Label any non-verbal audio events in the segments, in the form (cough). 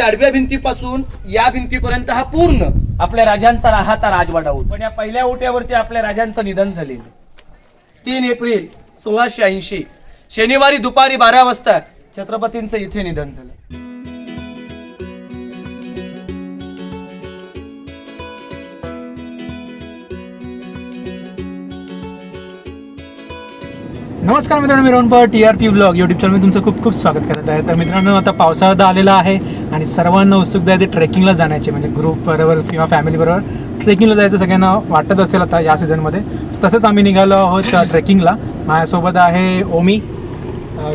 आडव्या भिंतीपासून या भिंतीपर्यंत हा पूर्ण आपल्या राजांचा राहता राजवाडा होता. पण या पहिल्या ओट्यावरती आपल्या राजांचं निधन झालेलं. तीन एप्रिल सोळाशे ऐंशी शनिवारी दुपारी बारा वाजता छत्रपतींचं इथे निधन झालं. नमस्कार मित्रांनो मी Rohan T R P blog YouTube मी तुमचं खूप खूप स्वागत करत आहे. तर मित्रांनो आता पावसाळा आलेला आहे आणि सर्वांना उत्सुकता आहे ते ट्रेकिंगला जाण्याची. म्हणजे ग्रुप बरोबर किंवा फॅमिली बरोबर ट्रेकिंगला जायचं सगळ्यांना वाटत असेल आता या सीझनमध्ये तसंच आम्ही निघालो आहोत ट्रेकिंगला माझ्यासोबत आहे ओमी.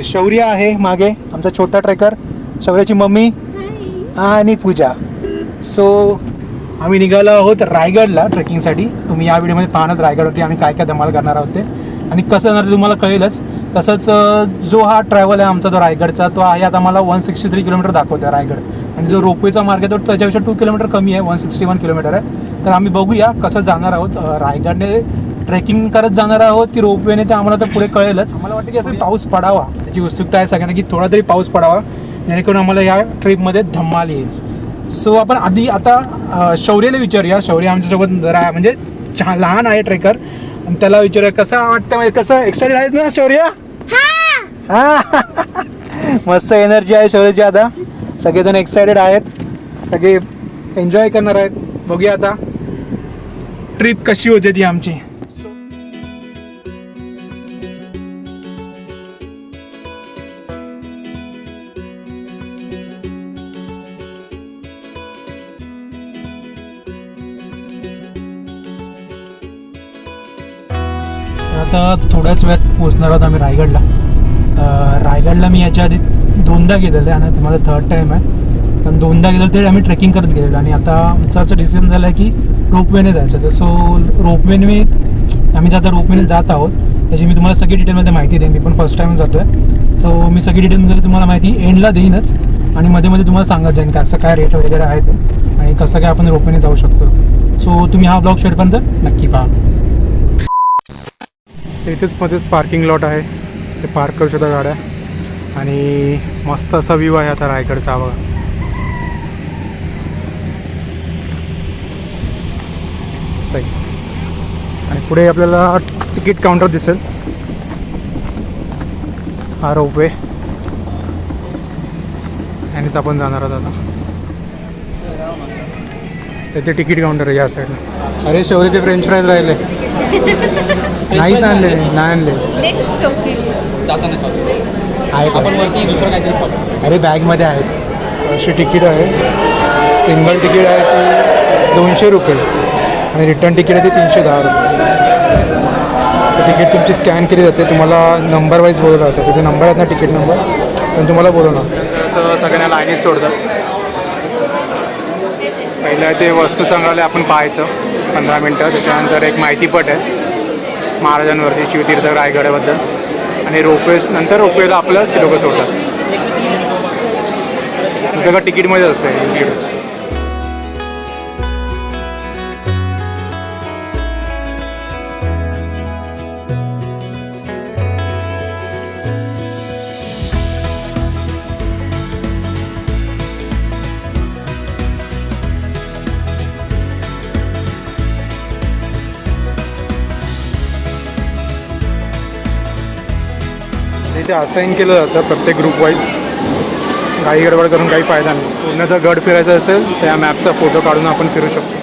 शौर्य आहे मागे आमचा छोटा ट्रेकर शौर्याची मम्मी आणि पूजा. सो आम्ही निघालो आहोत रायगडला ट्रेकिंगसाठी तुम्ही या व्हिडिओमध्ये पाहणार रायगडवरती आम्ही काय काय धमाल करणार आहोत ते. आणि कसं जाणार ते तुम्हाला कळेलच. तसंच जो हा ट्रॅव्हल आहे आमचा जो रायगडचा तो आहे आता मला वन सिक्स्टी थ्री किलोमीटर दाखवतो आहे रायगड. आणि जो रोपवेचा मार्ग आहे तो त्याच्यापेक्षा टू किलोमीटर कमी आहे वन सिक्स्टी वन किलोमीटर आहे. तर आम्ही बघूया कसं जाणार आहोत. रायगडने ट्रेकिंग करत जाणार आहोत की रोपवेने ते आम्हाला तर पुढे कळेलच. मला वाटतं की असं पाऊस पडावा. त्याची उत्सुकता आहे सगळ्यांना की थोडा तरी पाऊस पडावा. जेणेकरून आम्हाला या ट्रिपमध्ये धम्माल येईल. सो आपण आधी आता शौर्यला विचारूया. शौर्य आमच्यासोबत जरा म्हणजे छान लहान आहे ट्रेकर आणि त्याला विचारूया कसं वाटतं म्हणजे कसं एक्साइटेड आहेत ना शौर्य? हा. मस्त एनर्जी आहे शौर्यची आता. सगळेजण एक्साइटेड आहेत. सगळे एन्जॉय करणार आहेत. बघूया आता. ट्रिप कशी होते ती आमची. थोड्याच वेळात पोचणार आहोत आम्ही रायगडला. रायगडला मी याच्या आधी दोनदा गेलेलो आहे. आणि माझा थर्ड टाईम आहे. पण दोनदा गेलो तरी आम्ही ट्रेकिंग करत गेलेलो. आणि आता आमचा असं डिसिजन झालं आहे की रोपवेने जायचं. तर सो रोपवेने मी आम्ही जे आता रोपवेने जात आहोत त्याची मी तुम्हाला सगळी डिटेलमध्ये माहिती देईन. मी पण फर्स्ट टाईम जातो आहे सो मी सगळी डिटेलमध्ये तुम्हाला माहिती एंडला देईनच. आणि मध्ये मध्ये तुम्हाला सांगत जाईन कसं काय रेट वगैरे आहे ते. आणि कसं काय आपण रोपवेने जाऊ शकतो. सो तुम्ही हा ब्लॉग शेअरपर्यंत नक्की पहा. तर इथेच मध्येच पार्किंग लॉट आहे. ते पार्क करू शकता गाड्या. आणि मस्त असा व्ह्यू आहे आता रायगडचा बघा. सही. आणि पुढे आपल्याला तिकीट काउंटर दिसेल. हा रोपवे यानेच आपण जाणार आहोत आता. त्याचे तिकीट काउंटर आहे या साईडला अरे शौर्यचे फ्रेंच फ्राईज राहिले. (laughs) नाहीच आणले नाही आणले आहेत आपण वरती दुसरं काहीतरी पाहू. अरे बॅगमध्ये आहेत. अशी तिकीट आहे. सिंगल तिकीट आहे ते दोनशे रुपये. आणि रिटर्न तिकीट आहे ते तीनशे दहा रुपये. तर तिकीट तुमची स्कॅन केली जाते. तुम्हाला नंबर वाईज बोलवलं जातं. तिथे नंबर आहेत ना तिकीट नंबर? पण तुम्हाला बोलवणार. असं सगळ्यांना लाईनीत सोडतात. पहिलं आहे ते वस्तू संग्रहालय आपण पाहायचं. पंधरा मिनटं. त्याच्यानंतर एक माहितीपट आहे. महाराजांवरती शिवतीर्थ रायगडाबद्दल. आणि रोपवे नंतर रोपवेला आपलं लोक सोडतात सगळं तिकीटमध्येच असतं तिकीट इथे असाईन केलं जातं प्रत्येक ग्रुप वाईज काही गडबड करून काही फायदा नाही. पूर्ण जर गड फिरायचा असेल तर या मॅपचा फोटो काढून आपण फिरू शकतो.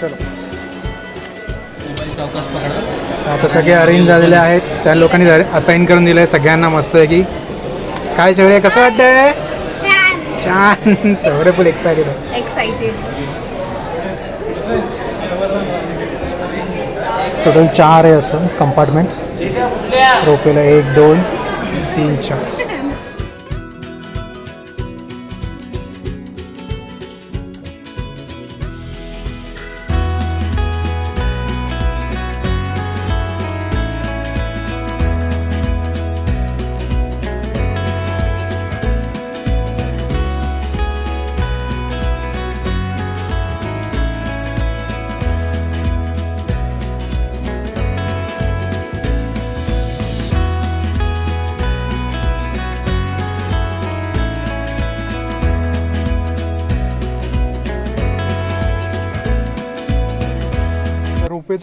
चलो. आता सगळे अरेंज झालेले आहेत. त्या लोकांनी असाईन करून दिलं आहे सगळ्यांना मस्त आहे की. काय सगळे कसं वाटतंय? छान. सगळे फुल एक्सायटेड आहे. एक्साइटेड टोटल चार आहे असं कंपार्टमेंट रोपेला एक दोन तीन चार.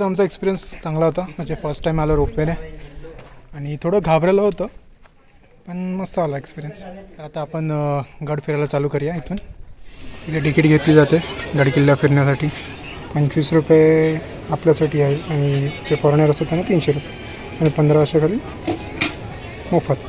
रोपवेचा आमचा एक्सपिरियन्स चांगला होता. म्हणजे फर्स्ट टाईम आलं रोपवेने आणि थोडं घाबरलं होतं. पण मस्त आला एक्सपिरियन्स तर आता आपण गड फिरायला चालू करूया इथून. इथे तिकीट घेतली जाते गड किल्ला फिरण्यासाठी. पंचवीस रुपये आपल्यासाठी आहे. आणि जे फॉरेनर असतात त्यांना तीनशे रुपये. आणि पंधरा वर्षाखाली मोफत.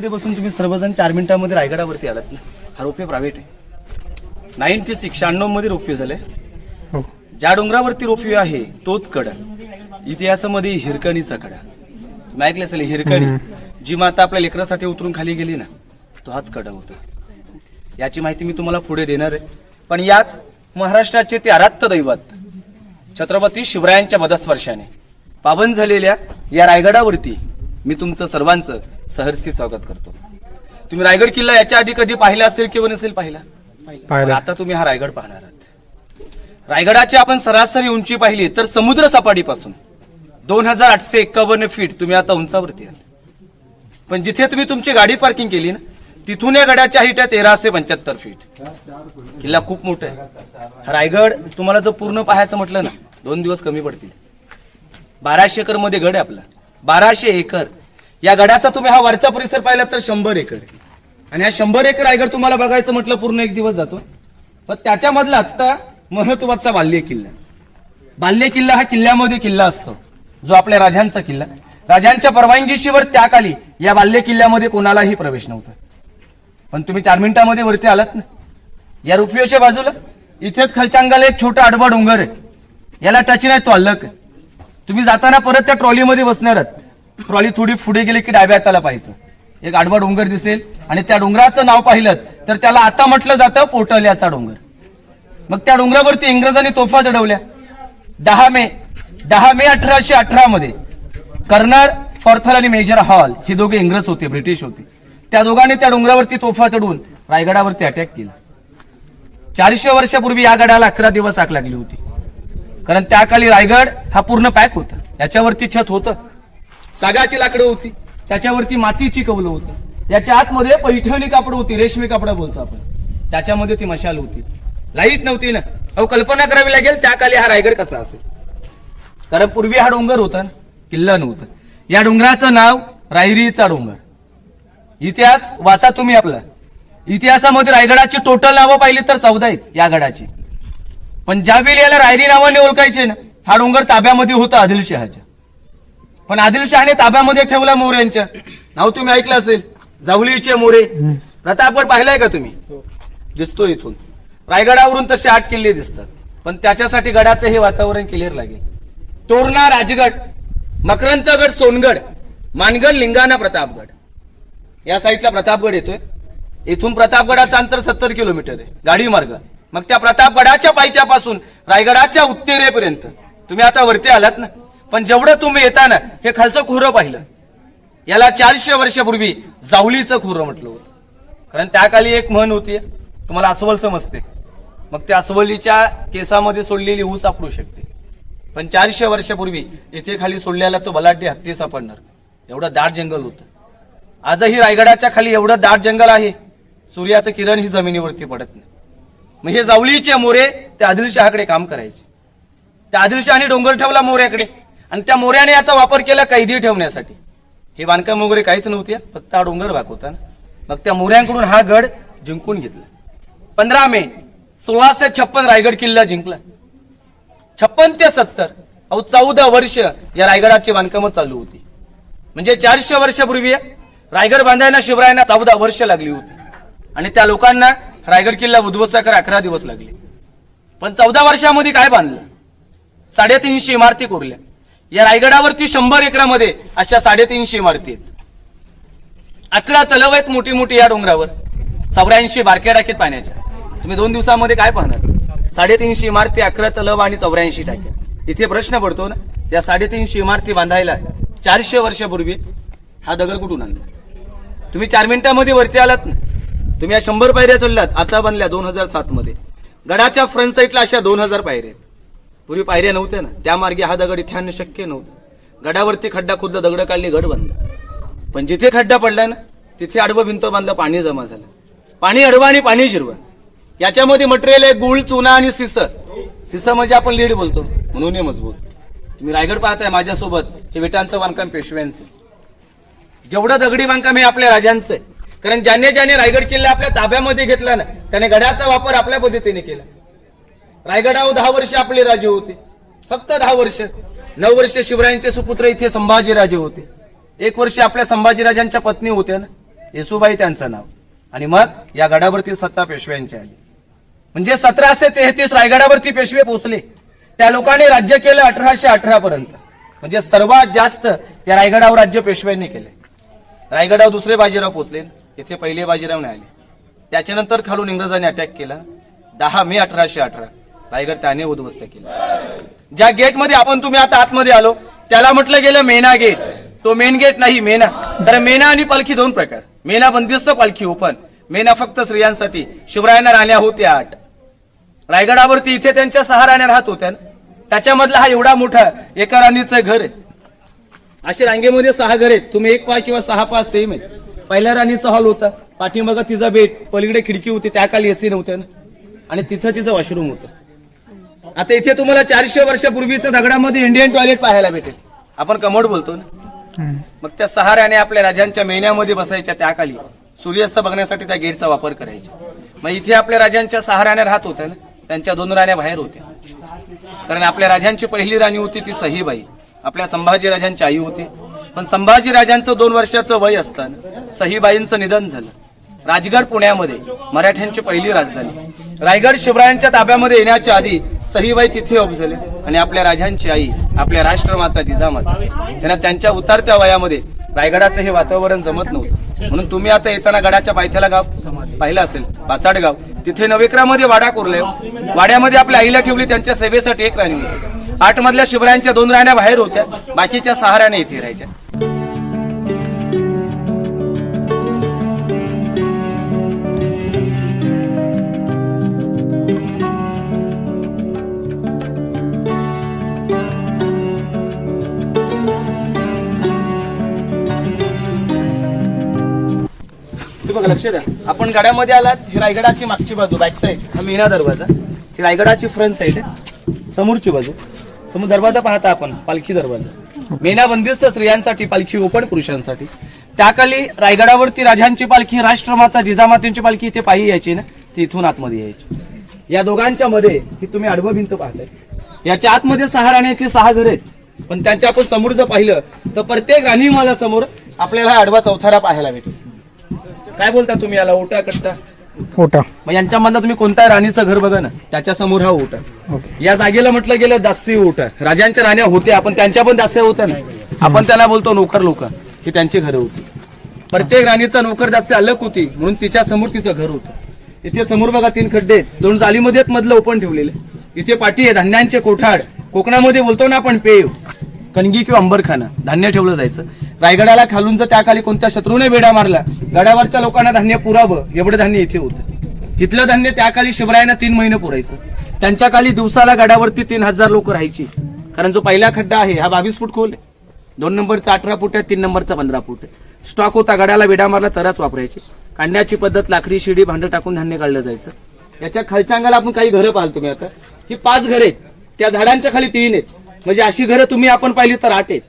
ट्रॉलीमध्ये बसून तुम्ही सर्वजण चार मिनिटांमध्ये रायगडावरती आलात ना? हा रोपवे प्रायव्हेट आहे. नाईन्टी सिक्स शहाण्णवमध्ये रोपवे झाले. हो. ज्या डोंगरावरती रोपवे आहे तोच कडा. इतिहासामध्ये हिरकणीचा कडा. तुम्ही ऐकलं असेल हिरकणी. जी माता आपल्या लेकरासाठी उतरून खाली गेली ना तो हाच कडा होता. याची माहिती मी तुम्हाला पुढे देणार आहे. पण याच महाराष्ट्राचे ते आराध्य दैवत छत्रपती शिवरायांच्या मदस्पर्शाने पावन झालेल्या या रायगडावरती मी तुमचं सर्वांचं सहर्षी स्वागत करतो. तुम्ही रायगड किल्ला याच्या आधी कधी पाहिला असेल किंवा नसेल पाहिला? आता तुम्ही हा रायगड पाहणार आहात. रायगडाची आपण सरासरी उंची पाहिली तर समुद्र सपाटीपासून दोन हजार आठशे एक्कावन्न फीट तुम्ही आता उंचावरती आहात. पण जिथे तुम्ही तुमची गाडी पार्किंग केली ना तिथून या गडाच्या हाईट आहे तेराशे पंच्याहत्तर फीट किल्ला खूप मोठा आहे. रायगड तुम्हाला जर पूर्ण पाहायचं म्हटलं ना दोन दिवस कमी पडतील. बाराशे एकरमध्ये गड आहे आपला. बाराशे एकर. या गडाचा तुम्ही हा वरचा परिसर पाहिला तर शंभर एकर आणि हा शंभर एकर रायगड तुम्हाला बघायचं म्हटलं पूर्ण एक दिवस जातो. पण त्याच्यामधला आत्ता महत्त्वाचा बाल्य किल्ला बाल्य किल्ला हा किल्ल्यामध्ये किल्ला असतो जो आपल्या राजांचा किल्ला. राजांच्या परवानगीशिवाय त्याखाली या बाल्य किल्ल्यामध्ये कोणालाही प्रवेश नव्हता. पण तुम्ही चार मिनिटामध्ये वरती आलात ना? या रुपयोच्या बाजूला? इथेच खालच्या अंगाला एक छोटा आडवा डोंगर आहे. याला टच नाही तो अल्लक आहे तुम्ही जाताना परत त्या ट्रॉलीमध्ये बसणार आहात. ट्रॉली थोडी पुढे गेली की डाव्या हाताला पाहायचं. एक आडवा डोंगर दिसेल आणि त्या डोंगराचं नाव पाहिलं तर त्याला आता म्हटलं जातं पोटल्याचा डोंगर. मग त्या डोंगरावरती इंग्रजांनी तोफा चढवल्या. दहा मे दहा मे अठराशे अठरा मध्ये कर्नल फॉर्थल आणि मेजर हॉल हे दोघे इंग्रज होते ब्रिटिश होते. त्या दोघांनी त्या डोंगरावरती तोफा चढवून रायगडावरती अटॅक केला. चारशे वर्षापूर्वी या गडाला अकरा दिवस आग लागली होती. कारण त्या काळी रायगड हा पूर्ण पॅक होता. याच्यावरती छत होतं. सागाची लाकडं होती. त्याच्यावरती मातीची कवलं होती. याच्या आतमध्ये पैठणी कापड होती. रेशमी कापड बोलतो आपण. त्याच्यामध्ये ती मशाल होती. लाइट नव्हती ना. अहो कल्पना करावी लागेल त्या काळी हा रायगड कसा असेल. कारण पूर्वी हा डोंगर होता ना. किल्ला नव्हता. या डोंगराचं नाव रायरीचा डोंगर. इतिहास वाचा तुम्ही आपला. इतिहासामध्ये रायगडाची टोटल नावं पाहिली तर चौदा आहेत या गडाची. पण ज्यावेळी याला रायरी नावाने ओळखायचे ना हा डोंगर ताब्यामध्ये होता आदिलशहाच्या. पण आदिलशहाने ताब्यामध्ये ठेवला मोऱ्यांच्या. नाव तुम्ही ऐकलं असेल जावलीचे मोरे. प्रतापगड पाहिलाय का तुम्ही? दिसतो इथून. रायगडावरून तसे आठ किल्ले दिसतात. पण त्याच्यासाठी गडाचं हे वातावरण क्लिअर लागेल. तोरणा राजगड मकरंतगड सोनगड मानगड लिंगाणा प्रतापगड. या साईडला प्रतापगड येतोय. इथून प्रतापगडाचं अंतर सत्तर किलोमीटर आहे. गाडी मार्ग मग त्या प्रतापगडाच्या पायथ्यापासून रायगडाच्या उत्तेरेपर्यंत. तुम्ही आता वरती आलात ना? पण जेवढं तुम्ही येताना हे खालचं खोरं पाहिलं. याला चारशे वर्षापूर्वी जावलीचं खोरं म्हटलं होतं. कारण त्याखाली एक म्हण होती तुम्हाला अस्वल समजते. मग त्या अस्वलीच्या केसामध्ये सोडलेली ऊस सापडू शकते. पण चारशे वर्षापूर्वी इथे खाली सोडलेला तो बलाढ्य हत्ती सापडणार. एवढं दाट जंगल होतं. आजही रायगडाच्या खाली एवढं दाट जंगल आहे. सूर्याचं किरण ही जमिनीवरती पडत नाही. मग हे जावळीचे मोरे त्या आदिलशहाकडे काम करायचे. त्या आदिलशहाने डोंगर ठेवला मोऱ्याकडे. आणि त्या मोऱ्याने याचा वापर केला कैदी ठेवण्यासाठी. हे बांधकाम वगैरे काहीच नव्हते फक्त हा डोंगर भाग होता ना. मग त्या मोऱ्यांकडून हा गड जिंकून घेतला. पंधरा मे सोळाशे छप्पन रायगड किल्ला जिंकला. छप्पन ते सत्तर अहो चौदा वर्ष या रायगडाची बांधकामं चालू होती. म्हणजे चारशे वर्षापूर्वी रायगड बांधायला शिवरायांना चौदा वर्ष लागली होती. आणि त्या लोकांना रायगड किल्ला उद्ध्वस्त कर अकरा दिवस लागले. पण चौदा वर्षामध्ये काय बांधलं? साडेतीनशे इमारती कोरल्या. या रायगडावरती शंभर एकरामध्ये अशा साडेतीनशे इमारती आहेत. अकरा तलव आहेत मोठी मोठी या डोंगरावर. चौऱ्याऐंशी बारक्या टाकीत पाण्याच्या. तुम्ही दोन दिवसामध्ये काय पाहणार? साडेतीनशे इमारती अकरा तलव आणि चौऱ्याऐंशी टाक्या. इथे प्रश्न पडतो ना या साडेतीनशे इमारती बांधायला चारशे वर्षापूर्वी हा दगड कुठून आणला? तुम्ही चार मिनिटांमध्ये वरती आलात ना. तुम्ही या शंभर पायऱ्या चढल्यात आता बनल्या दोन हजार सात मध्ये. गडाच्या फ्रंट साईडला अशा दोन हजार पायऱ्या आहेत. पूर्वी पायऱ्या नव्हत्या ना. त्या मार्गे हा दगड इथे आणणं शक्य नव्हतं. गडावरती खड्डा खुद्द दगड काढली गड बनला. पण जिथे खड्डा पडलाय ना तिथे आडवं भिंत बांधलं पाणी जमा झालं. पाणी अडवं आणि पाणी शिरवा याच्यामध्ये मटेरियल आहे गुळ चुना आणि सिस. सिस म्हणजे आपण लीड बोलतो म्हणून हे मजबूत. तुम्ही रायगड पाहताय माझ्यासोबत हे विटांचं बांधकाम पेशव्यांचं. जेवढं दगडी बांधकाम हे आपल्या राजांचं आहे कारण ज्याने ज्याने रायगड किल्ला आपल्या ताब्यामध्ये घेतला ना त्याने गडाचा वापर आपल्या पद्धतीने केला. रायगडावर दहा वर्ष आपले राजे होते. फक्त दहा वर्ष. नऊ वर्ष शिवरायांचे सुपुत्र इथे संभाजीराजे होते. एक वर्ष आपल्या संभाजीराजांच्या पत्नी होत्या ना येसुबाई त्यांचं नाव. आणि मग या गडावरती सत्ता पेशव्यांची आली. म्हणजे सतराशे तेहतीस रायगडावरती पेशवे पोहोचले त्या लोकांनी राज्य केलं अठराशे अठरा पर्यंत. म्हणजे सर्वात जास्त या रायगडावर राज्य पेशव्यांनी केले. रायगडावर दुसरे बाजीराव पोहोचले इथे पहिले बाजीराव नाही आले. त्याच्यानंतर खालून इंग्रजांनी अटॅक केला. दहा मे अठराशे अठरा. रायगड त्याने उद्ध्वस्त केला. ज्या गेटमध्ये आपण तुम्ही आता आतमध्ये आलो त्याला म्हटलं गेलं मेना गेट तो मेन गेट नाही मेना. तर मेना आणि पालखी दोन प्रकार. मेना बंदिस्त पालखी ओपन. मेना फक्त स्त्रियांसाठी. शिवरायांना राण्या होत्या आठ. रायगडावरती इथे त्यांच्या सहा राण्या राहत होत्या. त्याच्यामधला हा एवढा मोठा एका राणीचं घर आहे. असे रांगेमध्ये सहा घर आहेत. तुम्ही एक पाय किंवा सहा पाच सेम आहेत. पहिल्या राणीचा हॉल होता. पाठीमागं तिचा बेट पलीकडे खिडकी होती त्या खाली एसी नव्हत्या. ना आणि तिथं तिचं वॉशरूम होतं. आता इथे तुम्हाला चारशे वर्षापूर्वीचं दगडामध्ये इंडियन टॉयलेट पाहायला भेटेल. आपण कमोड बोलतो ना? मग त्या सहा राण्या आपल्या राजांच्या मेन्यामध्ये बसायच्या त्या खाली सूर्यास्त बघण्यासाठी त्या गेटचा वापर करायच्या. मग इथे आपल्या राजांच्या सहा राण्या राहत होत्या ना? त्यांच्या दोन राण्या बाहेर होत्या. कारण आपल्या राजांची पहिली राणी होती ती सहीबाई. आपल्या संभाजी राजांची आई होती. पण संभाजीराजांचं दोन वर्षाचं वय असताना सहीबाईंचं निधन झालं. राजगड पुण्यामध्ये मराठ्यांची पहिली राजधानी रायगड शिवरायांच्या ताब्यामध्ये येण्याच्या आधी सहीबाई तिथे ऑफ झाले आणि आपल्या राजांची आई आपल्या राष्ट्रमाता जिजामाता त्यांना त्यांच्या उतरत्या वयामध्ये रायगडाचं हे वातावरण जमत नव्हतं. म्हणून तुम्ही आता येताना गडाच्या पायथ्याला गाव पाहिलं असेल पाचाड गाव. तिथे नवेकरामध्ये वाडा कोरले वाड्यामध्ये आपल्या आईला ठेवली त्यांच्या सेवेसाठी एक राणी आठ मधल्या शिवरायांच्या दोन राण्या बाहेर होत्या. बाकीच्या सहा राण्या इथे राहायच्या. हे बघा लक्ष द्या. आपण गाड्यामध्ये आलात ही रायगडाची मागची बाजू बॅक साईड हा मीना दरवाजा. ही रायगडाची फ्रंट साईड आहे. समोरची बाजू. समोर दरवाजा पाहता आपण पालखी दरवाजा. मेना बंदिस्त स्त्रियांसाठी पालखी ओपन पुरुषांसाठी. त्याखाली रायगडावरती राजांची पालखी राष्ट्रमाता जिजामातेंची पालखी इथे पायी यायची ना ती इथून आतमध्ये यायची. या दोघांच्या मध्ये ही तुम्ही आडवं भिंत पाहताय. याच्या आतमध्ये सहा राण्याची सहा घर आहेत. पण त्यांच्या आपण समोर जर पाहिलं तर प्रत्येक राणी मला समोर आपल्याला आडवा चौथारा पाहायला भेटेल काय बोलता तुम्ही याला? ओटा कट्टा. ओटा मग यांच्यामधलं तुम्ही कोणत्या राणीचं घर बघा ना त्याच्यासमोर हा ओटा ओके. या जागेला म्हटलं गेलं दासी ओटा राजांच्या राण्या होत्या आपण त्यांच्या पण दास्या होत्या ना. आपण त्यांना बोलतो नोकर लोक ही त्यांची घरं होती. प्रत्येक राणीचा नोकर दास्य अलग होती म्हणून तिच्या समोर तिचं घर होतं. इथे समोर बघा तीन खड्डे आहेत. दोन जालीमध्ये आहेत, मधलं ओपन ठेवलेलं. इथे पाठी आहे धान्यांचे कोठाड. कोकणामध्ये बोलतो ना आपण पेव कणगी किंवा अंबरखाना धान्य ठेवलं जायचं. रायगडाला खालून जर त्याखाली कोणत्या शत्रूने वेढा मारला गडावरच्या लोकांना धान्य पुरावं एवढं धान्य इथे होतं. इथलं धान्य त्याखाली शिवरायांना तीन महिने पुरायचं. त्यांच्या खाली दिवसाला गडावरती तीन हजार लोक राहायची. कारण जो पहिला खड्डा आहे हा बावीस फूट खोल आहे. दोन नंबरचा अठरा फूट आहे तीन नंबरचा पंधरा फूट आहे. स्टॉक होता गडाला वेडा मारला तरच वापरायचे. काढण्याची पद्धत लाकडी शिडी भांडं टाकून धान्य काढलं जायचं. याच्या खालच्या अंगाला आपण काही घरं पाहाल तुम्ही आता. ही पाच घरं आहेत. त्या झाडांच्या खाली तीन आहेत. म्हणजे अशी घरं तुम्ही आपण पाहिली तर आठ आहेत.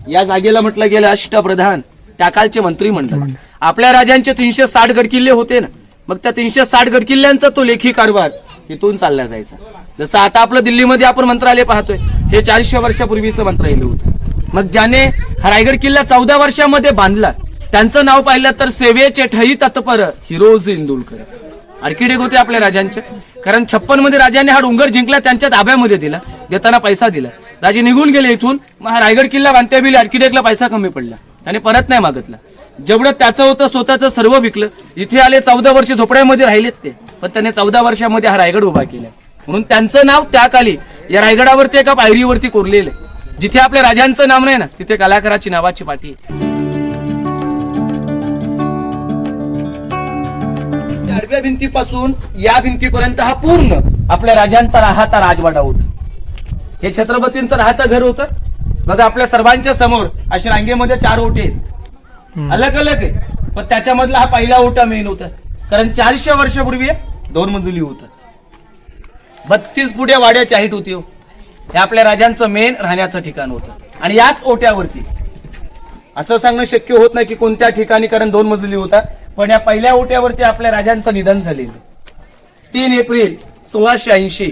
या जागेला म्हटलं गेलं अष्टप्रधान त्या कालचे मंत्रिमंडळ आपल्या राजांचे तीनशे साठ गडकिल्ले होते ना मग त्या तीनशे साठ गडकिल्ल्यांचा तो लेखी कारभार इथून चालला जायचा. जसं आता आपलं दिल्लीमध्ये आपण मंत्रालय पाहतोय हे चारशे वर्षापूर्वीचं मंत्रालय होतं. मग ज्याने रायगड किल्ला चौदा वर्षामध्ये बांधला त्यांचं नाव पाहिलं तर सेवेचे ठई तत्पर हिरोज इंदुलकर आर्किटेक्ट होते आपल्या राजांचे. कारण छप्पनमध्ये राजाने हा डोंगर जिंकला त्यांच्या ताब्यामध्ये दिला देताना पैसा दिला. राजे निघून गेले इथून मग हा रायगड किल्ला बांधत्या बिल आर्किटेक्टला पैसा कमी पडला. त्याने परत नाही मागितला. जेवढं त्याचं होतं स्वतःचं सर्व विकलं. इथे आले चौदा वर्ष झोपड्यामध्ये राहिलेत ते. पण त्याने चौदा वर्षामध्ये हा रायगड उभा केला म्हणून त्यांचं नाव त्या काली या रायगडावरती एका पायरीवरती कोरलेलं आहे. जिथे आपल्या राजांचं नाव नाही ना तिथे कलाकाराची नावाची पाठी आडव्या भिंतीपासून या भिंतीपर्यंत हा पूर्ण आपल्या राजांचा राहता राजवाडा होता. हे छत्रपतींचं राहतं घर होतं. बघा आपल्या सर्वांच्या समोर अशा रांगेमध्ये चार ओटे आहेत. अलग अलग आहे. पण त्याच्यामधला हा पहिला ओटा मेन होता. कारण चारशे वर्षापूर्वी दोन मजली होत. बत्तीस फुटे वाड्याची हाईट होती हो. हे आपल्या राजांचं मेन राहण्याचं ठिकाण होतं. आणि याच ओट्यावरती असं सांगणं शक्य होत नाही की कोणत्या ठिकाणी कारण दोन मजली होता. पण या पहिल्या ओट्यावरती आपल्या राजांचं निधन झालेलं. तीन एप्रिल सोळाशे ऐंशी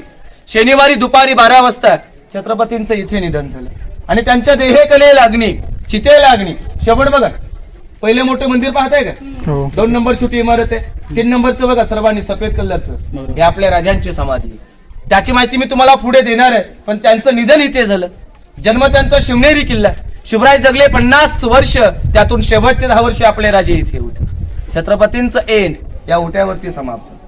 शनिवारी दुपारी बारा वाजता छत्रपतींचं इथे निधन झालं. आणि त्यांच्या देहेकले लागणी चिते लागणी. शेवट बघा पहिले मोठं मंदिर पाहताय का? हो. दोन नंबर छोटी इमारत आहे. तीन नंबरचं बघा सर्वांनी सफेद कलरचं. हे आपल्या राजांची समाधी. त्याची माहिती मी तुम्हाला पुढे देणार आहे. पण त्यांचं निधन इथे झालं. जन्म त्यांचा शिवनेरी किल्ला. शिवराय जगले पन्नास वर्ष त्यातून शेवटचे दहा वर्ष आपले राजे इथे होते. छत्रपतींचं एंड या ओट्यावरती समाप्त झालं.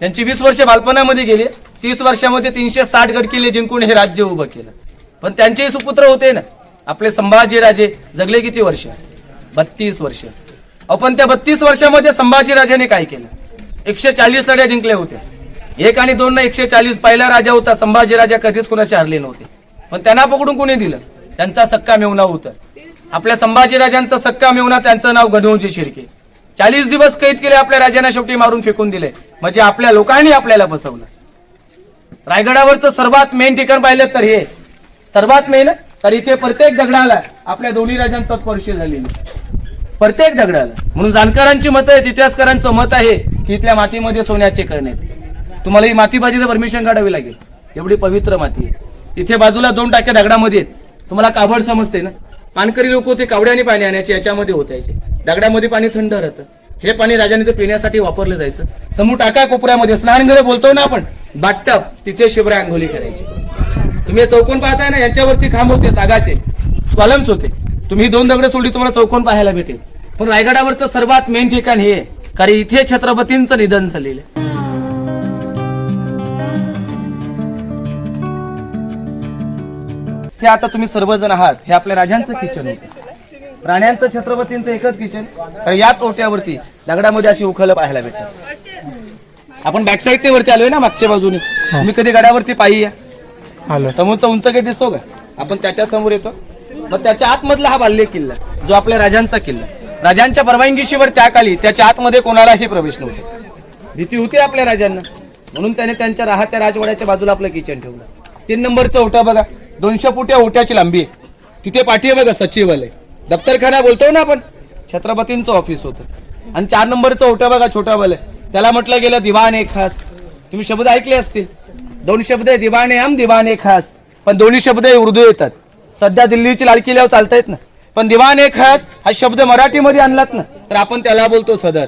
त्यांची वीस वर्ष बालपणामध्ये गेली. तीस वर्षामध्ये तीनशे साठ गड किल्ले जिंकून हे राज्य उभं केलं. पण त्यांचेही सुपुत्र होते ना. आपले संभाजीराजे जगले किती वर्ष? बत्तीस वर्ष. अहो पण त्या बत्तीस वर्षामध्ये संभाजीराजाने काय केलं? एकशे चाळीस लढ्या जिंकल्या होत्या. एक आणि दोन ना एकशे चाळीस. पहिला राजा होता संभाजी राजा कधीच कोणाचे हरले नव्हते. पण त्यांना पकडून कोणी दिलं? त्यांचा सक्का मेवना होता. आपल्या संभाजी राजांचा सक्का मेवना त्यांचं नाव गणवजी शिर्के. चाळीस दिवस कैद केले आपल्या राजांना शेवटी मारून फेकून दिले. म्हणजे आपल्या लोकांनी आपल्याला बसवलं. रायगडावरचं सर्वात मेन ठिकाण पाहिलं तर हे. सर्वात मेन तर इथे प्रत्येक दगडाला आपल्या दोन्ही राजांचा स्पर्श झालेला प्रत्येक दगडाला. म्हणून जाणकारांची मत आहेत इतिहासकारांचं मत आहे की इथल्या मातीमध्ये सोन्याचे कण आहेत. तुम्हाला ही मातीबाजीचं परमिशन काढावी लागेल. एवढी पवित्र माती आहे. इथे बाजूला दोन टाक्या दगडामध्ये आहेत. तुम्हाला काबड समजते ना? पानकरी लोक होते कावड्याने पाणी आणायचे याच्यामध्ये होत यायचे. दगडामध्ये पाणी थंड राहतं. हे पाणी राजाने ते पिण्यासाठी वापरलं जायचं. समूह टाका कोपऱ्यामध्ये. स्नानघर बोलतो ना आपण. बाटटप तिथे शिवराय अंघोली करायची. तुम्ही चौकोन पाहताय ना यांच्यावरती खांब होते सागाचे. कॉलम्स होते. तुम्ही दोन दगड सोडली तुम्हाला चौकोन पाहायला भेटेल. पण रायगडावरचं सर्वात मेन ठिकाण हे कारण इथे छत्रपतींचं निधन झालेलं ते आता तुम्ही सर्वजण आहात. हे आपल्या राजांचं किचन होतं. प्राण्यांचं छत्रपतींचं एकच किचन कारण याच ओट्यावरती दगडामध्ये अशी उखल पाहायला भेटतात. आपण बॅक साईडने वरती आलोय ना मागच्या बाजूने. तुम्ही कधी गडावरती पायी या. आलो. समोरचा उंच काही दिसतो का? आपण त्याच्यासमोर येतो. मग त्याच्या आतमधला हा बाल्य किल्ला जो आपल्या राजांचा किल्ला. राजांच्या परवानगीशिवाय त्याखाली त्याच्या आतमध्ये कोणालाही प्रवेश नव्हता. भीती होती आपल्या राजांना. म्हणून त्याने त्यांच्या राहत्या राजवाड्याच्या बाजूला आपलं किचन ठेवलं. तीन नंबरचं ओटा बघा. दोनशे फुट्या ओट्याची लांबी आहे. तिथे पाठी आहे बघा सचिवालय. दप्तरखाना बोलतो ना आपण? छत्रपतींचं ऑफिस होतं. आणि चार नंबरचं ओट्या बघा छोटा बलय त्याला म्हटलं गेलं दिवाण एक खास. तुम्ही शब्द ऐकले असतील? दोन शब्द आहे दिवाणे हम दिवाणे खास. पण दोन्ही शब्द हे उर्दू येतात. सध्या दिल्लीची लाल किल्ल्यावर चालतायत ना. पण दिवाणे खास हा शब्द मराठीमध्ये आणलात ना. तर आपण त्याला बोलतो सदर.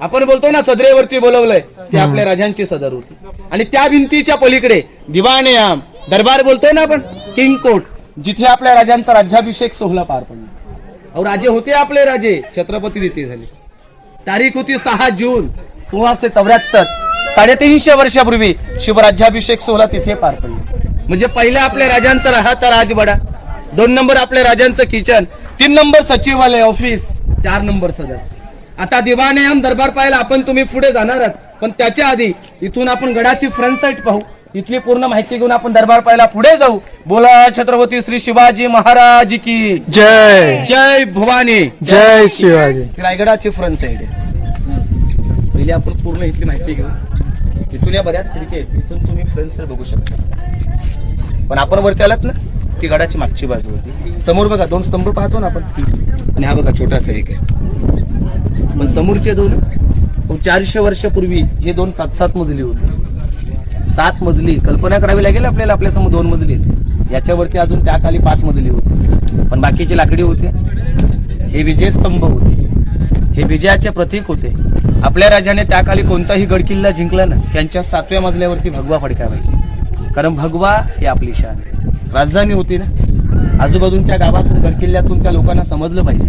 आपण बोलतो ना सदरेवरती बोलवलंय. ते आपल्या राजांची सदर होती. आणि त्या भिंतीच्या पलीकडे दिवाणे आम. दरबार बोलतोय ना आपण? किंग कोर्ट जिथे आपल्या राजांचा राज्याभिषेक सोहळा पार पडला. अहो राजे होते आपले राजे. छत्रपती तिथे झाले. तारीख होती सहा जून सोळाशे चौऱ्याहत्तर. साडेतीनशे वर्षापूर्वी शिवराज्याभिषेक सोहळा तिथे पार पडला. म्हणजे पहिल्या आपल्या राजांचा राहता राजवाडा. दोन नंबर आपल्या राजांचं किचन. तीन नंबर सचिवालय ऑफिस चार नंबर सदर. आता दिवाने दरबार पाहायला आपण तुम्ही पुढे जाणार आहात. पण त्याच्या आधी इथून आपण गडाची फ्रंट साईड पाहू. इथली पूर्ण माहिती घेऊन आपण दरबार पाहायला पुढे जाऊ. बोला छत्रपती श्री शिवाजी महाराज की जय. जय भवानी. जय शिवाजी. रायगडाची फ्रंट साईड आहे. पहिले आपण पूर्ण इथली माहिती घेऊ. इथून या बऱ्याच खिडकी आहेत. इथून तुम्ही फ्रंट साईड बघू शकता. पण आपण वरती आलात ना ती गडाची मागची बाजू होती. समोर बघा दोन स्तंभ पाहतो ना आपण. आणि हा बघा छोटासा एक आहे. पण समोरचे दोन चारशे वर्षापूर्वी हे दोन सात सात मजली होते. सात मजली. कल्पना करावी लागेल आपल्याला आपल्यासमोर दोन मजली आहेत. याच्यावरती अजून त्या खाली पाच मजली होती. पण बाकीचे लाकडी होते. हे विजय स्तंभ होते. हे विजयाचे प्रतीक होते. आपल्या राजाने त्याखाली कोणताही गडकिल्ला जिंकला ना त्यांच्या सातव्या मजल्यावरती भगवा फडकावायचे. कारण भगवा ही आपली शान राजधानी होती ना. आजूबाजूच्या गावातून गडकिल्ल्यातून त्या लोकांना समजलं पाहिजे.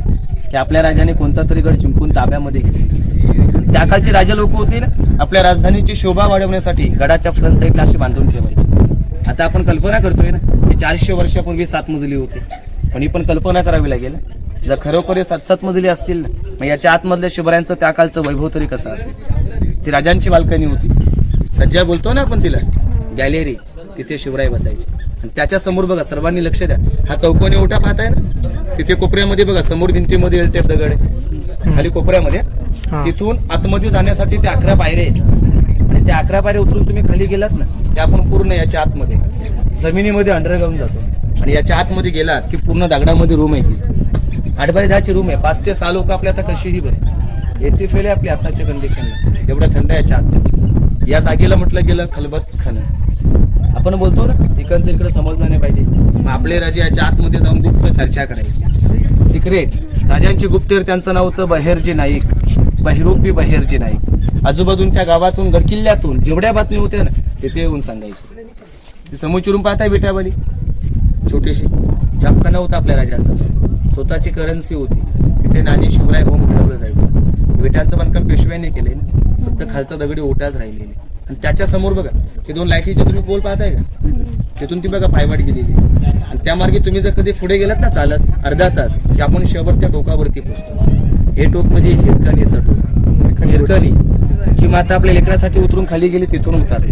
की आपल्या राजाने कोणता तरी गड जिंकून ताब्यामध्ये घेतले. त्या काळचे राजा लोक होती ना. आपल्या राजधानीची शोभा वाढवण्यासाठी गडाच्या फ्रंट साईडला अशी बांधून ठेवायची. आता आपण कल्पना करतोय ना हे चारशे वर्षापूर्वी सात मजली होती. पण ही पण कल्पना करावी लागेल. जर खरोखर सात सात मजली असतील ना मग याच्या आतमधल्या शिबऱ्यांचं त्या काळचं वैभव तरी कसं असेल? ती राजांची बाल्कनी होती. सज्जा बोलतो ना आपण तिला गॅलेरी तिथे शिवराय बसायचे. आणि त्याच्यासमोर बघा सर्वांनी लक्ष द्या. हा चौकोनी ओटा पाहताय ना तिथे कोपऱ्यामध्ये बघा समोर भिंतीमध्ये एलटेप दगड आहे. खाली कोपऱ्यामध्ये तिथून आतमध्ये जाण्यासाठी ते अकरा पायरे आहेत. आणि त्या अकरा पायऱ्या उतरून तुम्ही खाली गेलात ना ते आपण पूर्ण याच्या आतमध्ये जमिनीमध्ये अंडरग्राऊंड जातो. आणि याच्या आतमध्ये गेलात की पूर्ण दगडामध्ये रूम आहे आठ बाय दहाची रूम आहे. पाच ते सहा लोक आपल्या आता कशीही बसतात. एसी फेल आहे आपली आताच्या कंडिशनला एवढा थंड आहे याच्या आत या जागेला म्हटलं गेलं खलबत खन आपण बोलतो ना इकडचं इकडं समजलं नाही पाहिजे. आपले राजे याच्या आतमध्ये जाऊन गुप्त चर्चा करायची. सिक्रेट राजांची गुप्तेर त्यांचं नाव होतं बहेरजी नाईक. बहिरूपी बहिरजी नाईक. आजूबाजूच्या गावातून गडकिल्ल्यातून जेवढ्या बातमी होत्या ना तिथे येऊन सांगायचे. ती समोर चिरून पाहताय बेटावाली. छोटीशी. छापखाना होता आपल्या राजांचा. स्वतःची करन्सी होती. तिथे नाणी शिवराय होम ठेवलं जायचं. विटांचं बांधकाम पेशव्याने केले फक्त खालचा दगडी ओटाच राहिलेले. आणि त्याच्यासमोर बघा हे दोन लाईटीचे तुम्ही पोल पाहताय का? तिथून ती बघा पायवाट गेलेली. आणि त्या मार्गे तुम्ही जर कधी पुढे गेलात ना चालत अर्धा तास की आपण शेवटच्या टोकावरती पोहोचतो हे टोक म्हणजे हिरकणीचं टोक. हिरकणी. जी माता आपल्या लेकरासाठी उतरून खाली गेली तिथून उतारली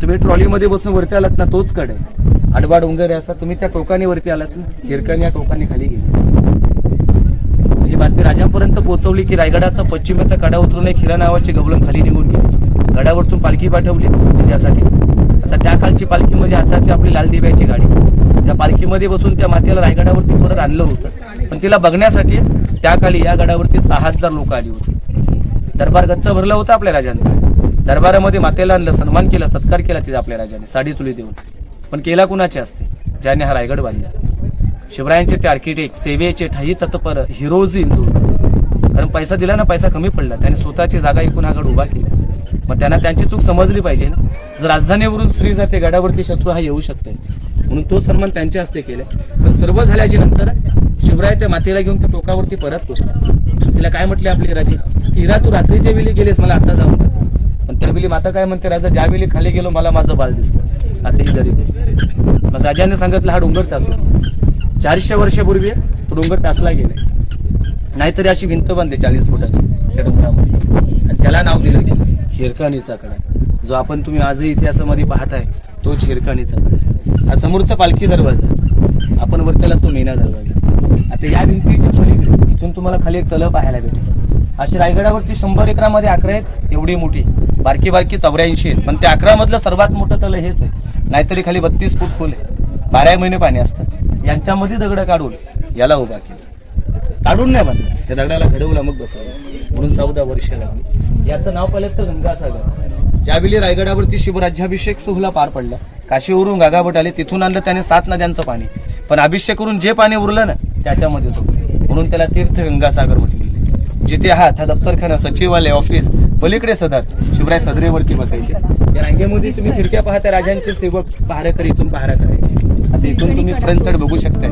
तुम्ही ट्रॉलीमध्ये बसून वरती आलात ना तोच कडे आडवा डोंगर आहे असा तुम्ही त्या टोकाने वरती आलात ना हिरकणी या टोकाने खाली गेली. ही बातमी राजापर्यंत पोहोचवली की रायगडाचा पश्चिमेचा कडा उतरून एक हिरा नावाची गवळण खाली निघून गेली. गडावरतून पालखी पाठवली त्याच्यासाठी आता त्या कालची पालखी म्हणजे आताची आपली लाल दिव्याची गाडी. त्या पालखीमध्ये बसून त्या मातेला रायगडावरती परत आणलं होतं. पण तिला बघण्यासाठी त्याखाली या गडावरती सहा हजार लोक आली होती. दरबार गच्च भरला होता आपल्या राजांचा. दरबारामध्ये मातेला आणलं सन्मान केला सत्कार केला तिथे आपल्या राजाने साडी चुली देऊन. पण केला कुणाचे असते? ज्याने हा रायगड बांधला. शिवरायांचे ते आर्किटेक्ट सेवेचे ठाई तत्पर हिरोज इंदू कारण पैसा दिला ना पैसा कमी पडला. त्याने स्वतःची जागा ऐकून हा गड उभा केला. मग त्यांना त्यांची चूक समजली पाहिजे ना. जर राजधानीवरून स्त्री जाते गडावरती शत्रू हा येऊ शकते म्हणून तो सन्मान त्यांच्या हस्ते केला पण सर्व झाल्याच्यानंतर शिवराय त्या मातेला घेऊन त्या टोकावरती परत पोचला तिला काय म्हटले आपले राजे? किरा तू रात्रीच्या वेळी गेलेस मला आता जाऊन दे. पण त्यावेळी माता काय म्हणते राजा ज्यावेळी खाली गेलो मला माझं बाल दिसतं आता ही गरीब दिसते मग राजाने सांगितलं हा डोंगर तासू चारशे वर्षापूर्वी तो डोंगर तासला गेलाय. नाहीतरी अशी भिंत बांधते चाळीस फुटाची त्या डोंगरामध्ये. आणि त्याला नाव दिलं की हिरकाणीचा कडा जो आपण तुम्ही आजही इतिहासामध्ये पाहताय तोच हिरकाणीचा कडा हा समोरचा पालखी दरवाजा. आपण वरत्याला तो मेना दरवाजा. आता या भिंतीच्या पलीकडे इथून तुम्हाला खाली एक तल पाहायला भेटेल. अशी रायगडावरती शंभर एकरामध्ये अकरा आहेत एवढी मोठी. बारकी बारकी चौऱ्याऐंशी आहेत. पण त्या अकरा मधलं सर्वात मोठं तलं हेच आहे. नाहीतरी खाली बत्तीस फूट खोल आहे. बारा महिने पाणी असतं. यांच्यामध्ये दगड काढून याला उभा केला. काढून नाही बांधला. त्या दगडाला घडवला मग बसवला. म्हणून चौदा वर्ष लागली याचं नाव पाहिलं तर गंगासागर. ज्यावेळी रायगडावरती शिवराज्याभिषेक सोहळा पार पडला काशीवरून गागाभट आले तिथून आणलं त्याने सात नद्यांचं पाणी. पण अभिषेक करून जे पाणी उरलं ना त्याच्यामध्ये होतो म्हणून त्याला तीर्थ गंगासागर म्हटलेलं जिथे आहात हा दप्तरखाना सचिवालय ऑफिस पलीकडे सदर शिवराय सदरेवरती बसायचे. या रांगेमध्ये तुम्ही खिडक्या पाहता राजांचे सेवक पहारेकरी इथून पहारा करायचे. आता इथून तुम्ही फ्रंट साइड बघू शकताय.